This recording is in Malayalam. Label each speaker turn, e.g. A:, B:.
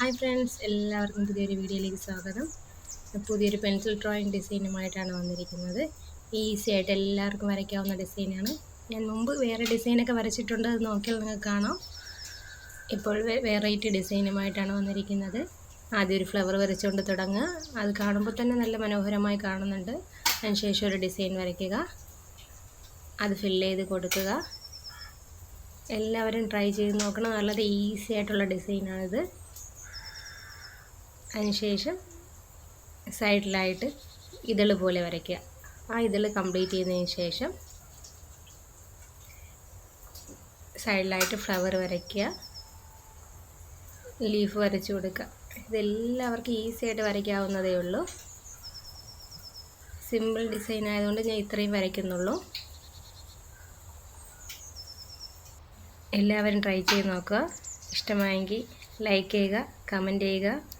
A: ഹായ് ഫ്രണ്ട്സ് എല്ലാവർക്കും പുതിയൊരു വീഡിയോയിലേക്ക് സ്വാഗതം. പുതിയൊരു പെൻസിൽ ഡ്രോയിങ് ഡിസൈനുമായിട്ടാണ് വന്നിരിക്കുന്നത്. ഈസി ആയിട്ട് എല്ലാവർക്കും വരയ്ക്കാവുന്ന ഡിസൈനാണ്. ഞാൻ മുമ്പ് വേറെ ഡിസൈനൊക്കെ വരച്ചിട്ടുണ്ട് അത് നോക്കിയാൽ നിങ്ങൾക്ക് കാണാം. ഇപ്പോൾ വെറൈറ്റി ഡിസൈനുമായിട്ടാണ് വന്നിരിക്കുന്നത്. ആദ്യം ഒരു ഫ്ലവർ വരച്ചുകൊണ്ട് തുടങ്ങുക. അത് കാണുമ്പോൾ തന്നെ നല്ല മനോഹരമായി കാണുന്നുണ്ട്. അതിനുശേഷം ഒരു ഡിസൈൻ വരയ്ക്കുക. അത് ഫില്ല് ചെയ്ത് കൊടുക്കുക. എല്ലാവരും ട്രൈ ചെയ്ത് നോക്കണം. വളരെ ഈസി ആയിട്ടുള്ള ഡിസൈനാണിത്. അതിനുശേഷം സൈഡിലായിട്ട് ഇതൾ പോലെ വരയ്ക്കുക. ആ ഇതൾ കംപ്ലീറ്റ് ചെയ്തതിന് ശേഷം സൈഡിലായിട്ട് ഫ്ലവർ വരയ്ക്കുക. ലീഫ് വരച്ചു കൊടുക്കുക. ഇതെല്ലാവർക്കും ഈസി ആയിട്ട് വരയ്ക്കാവുന്നതേ ഉള്ളൂ. സിമ്പിൾ ഡിസൈൻ ആയതുകൊണ്ട് ഞാൻ ഇത്രയും വരയ്ക്കുന്നുള്ളൂ. എല്ലാവരും ട്രൈ ചെയ്ത് നോക്കുക. ഇഷ്ടമായെങ്കിൽ ലൈക്ക് ചെയ്യുക കമന്റ് ചെയ്യുക.